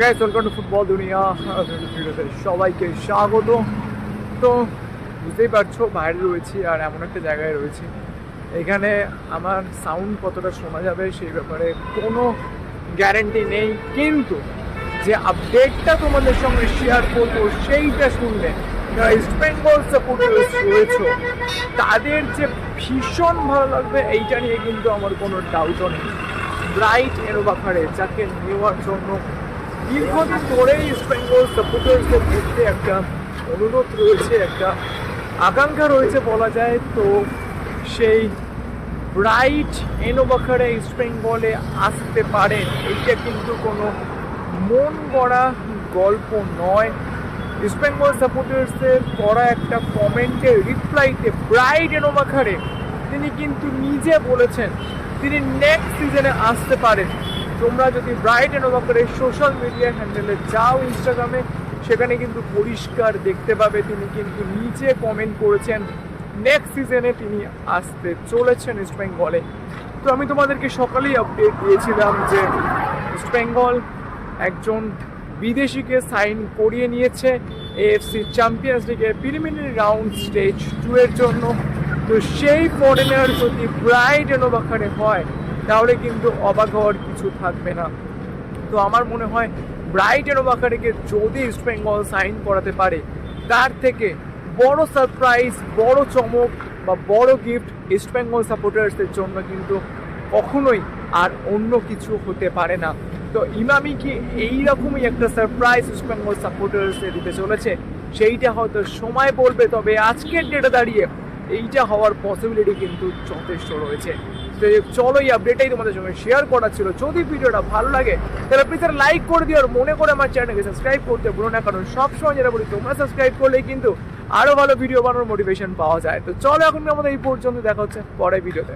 Guys welcome to football দুনিয়া ভিডিওতে সবাইকে স্বাগত। তো বুঝতেই পারছ, বাইরে রয়েছি আর এমন একটা জায়গায় রয়েছি। এখানে আমার সাউন্ড কতটা শোনা যাবে সেই ব্যাপারে কোনো গ্যারেন্টি নেই। কিন্তু যে আপডেটটা তোমাদের সঙ্গে শেয়ার করব, সেইটা শুনলে যারা ইস্ট বেঙ্গল সাপোর্টার্স রয়েছে। তাদের যে ভীষণ ভালো লাগবে, এইটা নিয়ে কিন্তু আমার কোনো ডাউটও নেই। ব্রাইট এনোবাখারে যাকে নেওয়ার জন্য দীর্ঘদিন ধরেই ইস্ট বেঙ্গল সাপোর্টার্সদের মধ্যে একটা অনুরোধ রয়েছে, একটা আকাঙ্ক্ষা রয়েছে বলা যায়। তো সেই ব্রাইট এনোবাখারে ইস্ট বেঙ্গলে আসতে পারেন, এইটা কিন্তু কোনো মন গড়া গল্প নয়। ইস্ট বেঙ্গল সাপোর্টার্সের করা একটা কমেন্টের রিপ্লাইতে ব্রাইট এনোবাখারে তিনি কিন্তু নিজে বলেছেন, তিনি নেক্সট সিজনে আসতে পারেন। তোমরা যদি ব্রাইট এনোবাখারের সোশ্যাল মিডিয়া হ্যান্ডেলে যাও ইনস্টাগ্রামে সেখানে কিন্তু পরিষ্কার দেখতে পাবে তিনি কিন্তু নিজে কমেন্ট করেছেন। নেক্সট সিজনে তিনি আসতে চলেছেন ইস্ট বেঙ্গলে তো আমি তোমাদেরকে সকালেই আপডেট দিয়েছিলাম যে ইস্ট বেঙ্গল একজন বিদেশিকে সাইন করিয়ে নিয়েছে এএফসি চ্যাম্পিয়ন্স লিগের প্রিলিমিনারি রাউন্ড স্টেজ টু এর জন্য। তো সেই ফরেনার যদি ব্রাইট এনোবাখারে হয় তাহলে কিন্তু অবাক হওয়ার কিছু থাকবে না। তো আমার মনে হয় ব্রাইট এনোবাখারেকে যদি ইস্ট বেঙ্গল সাইন করাতে পারে, তার থেকে বড় সারপ্রাইজ, বড় চমক বা বড় গিফট ইস্ট বেঙ্গল সাপোর্টার্সদের জন্য কিন্তু কখনোই আর অন্য কিছু হতে পারে না। তো ইমামি কি এইরকমই একটা সারপ্রাইজ ইস্ট বেঙ্গল সাপোর্টার্সে দিতে চলেছে? সেইটা হয়তো সময় বলবে, তবে আজকের ডেটে দাঁড়িয়ে এইটা হওয়ার পসিবিলিটি কিন্তু যথেষ্ট রয়েছে। চলো এই আপডেটটাই তোমাদের সঙ্গে শেয়ার করা ছিল। যদি ভিডিওটা ভালো লাগে, তাহলে প্লিজ লাইক করে দিও আর মনে করে আমার চ্যানেলকে সাবস্ক্রাইব করতে ভুলো না, কারণ সবসময় যেটা বলি, তোমরা সাবস্ক্রাইব করলেই কিন্তু আরও ভালো ভিডিও বানানোর মোটিভেশন পাওয়া যায়। তো চলো এখন আমাদের এই পর্যন্ত দেখা হচ্ছে পরে ভিডিওতে